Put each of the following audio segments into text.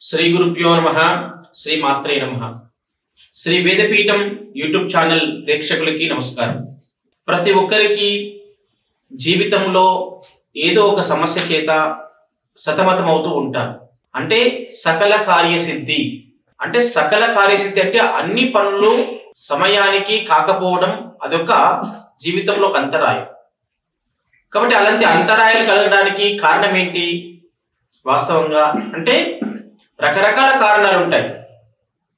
శ్రీ గురుభ్యో నమ శ్రీ మాత్రే నమ. శ్రీ వేదపీఠం యూట్యూబ్ ఛానల్ ప్రేక్షకులకి నమస్కారం. ప్రతి ఒక్కరికి జీవితంలో ఏదో ఒక సమస్య చేత సతమతమవుతూ ఉంటారు అంటే సకల కార్యసిద్ధి. అంటే సకల కార్యసిద్ధి అంటే అన్ని పనులు సమయానికి కాకపోవడం అదొక జీవితంలో ఒక అంతరాయం. కాబట్టి అలాంటి అంతరాయాలు కలగడానికి కారణం ఏంటి? వాస్తవంగా అంటే రకరకాల కారణాలు ఉంటాయి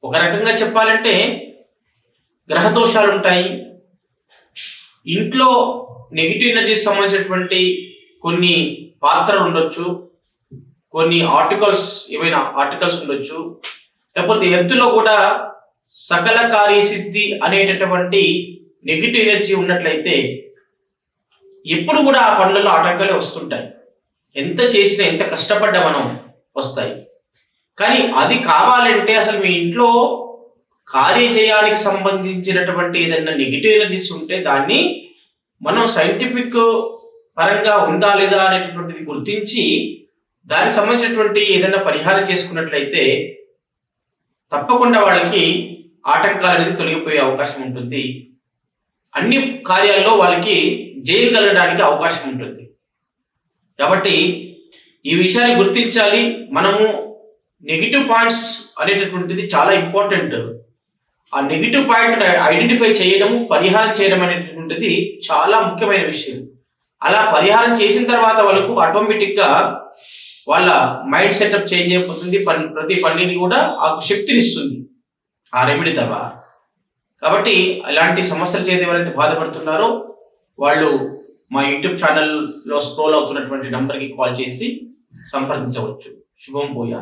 ఒక రకంగా చెప్పాలంటే గ్రహదోషాలు ఉంటాయి ఇంట్లో నెగిటివ్ ఎనర్జీకి సంబంధించినటువంటి కొన్ని పాత్రలు ఉండొచ్చు. కొన్ని ఆర్టికల్స్ ఏమైనా ఆర్టికల్స్ ఉండొచ్చు. లేకపోతే ఎర్త్లో కూడా సకల కార్యసిద్ధి అనేటటువంటి నెగిటివ్ ఎనర్జీ ఉన్నట్లయితే ఎప్పుడు కూడా ఆ పనులలో ఆటంకాలే వస్తుంటాయి. ఎంత చేసినా ఎంత కష్టపడ్డా మనం వస్తాయి. కానీ అది కావాలంటే అసలు మీ ఇంట్లో కార్యజయానికి సంబంధించినటువంటి ఏదైనా నెగిటివ్ ఎనర్జీస్ ఉంటే దాన్ని మనం సైంటిఫిక్ పరంగా ఉందా లేదా అనేటటువంటిది గుర్తించి దానికి సంబంధించినటువంటి ఏదైనా పరిహారం చేసుకున్నట్లయితే తప్పకుండా వాళ్ళకి ఆటంకాలు అనేది తొలగిపోయే అవకాశం ఉంటుంది. అన్ని కార్యాల్లో వాళ్ళకి జయం అవకాశం ఉంటుంది. కాబట్టి ఈ విషయాన్ని గుర్తించాలి. మనము నెగిటివ్ పాయింట్స్ అనేటటువంటిది చాలా ఇంపార్టెంట్ ఆ నెగిటివ్ పాయింట్ ఐడెంటిఫై చేయడం పరిహారం చేయడం అనేటటువంటిది చాలా ముఖ్యమైన విషయం. అలా పరిహారం చేసిన తర్వాత వాళ్ళకు ఆటోమేటిక్గా వాళ్ళ మైండ్ సెటప్ చేంజ్ అయిపోతుంది. పని ప్రతి పనిని కూడా ఆ శక్తినిస్తుంది. ఆ రెమెడీ ద్వారా. కాబట్టి అలాంటి సమస్యలు చేతి ఎవరైతే బాధపడుతున్నారో వాళ్ళు మా యూట్యూబ్ ఛానల్లో స్క్రోల్ అవుతున్నటువంటి నంబర్కి కాల్ చేసి సంప్రదించవచ్చు. శుభం పోయా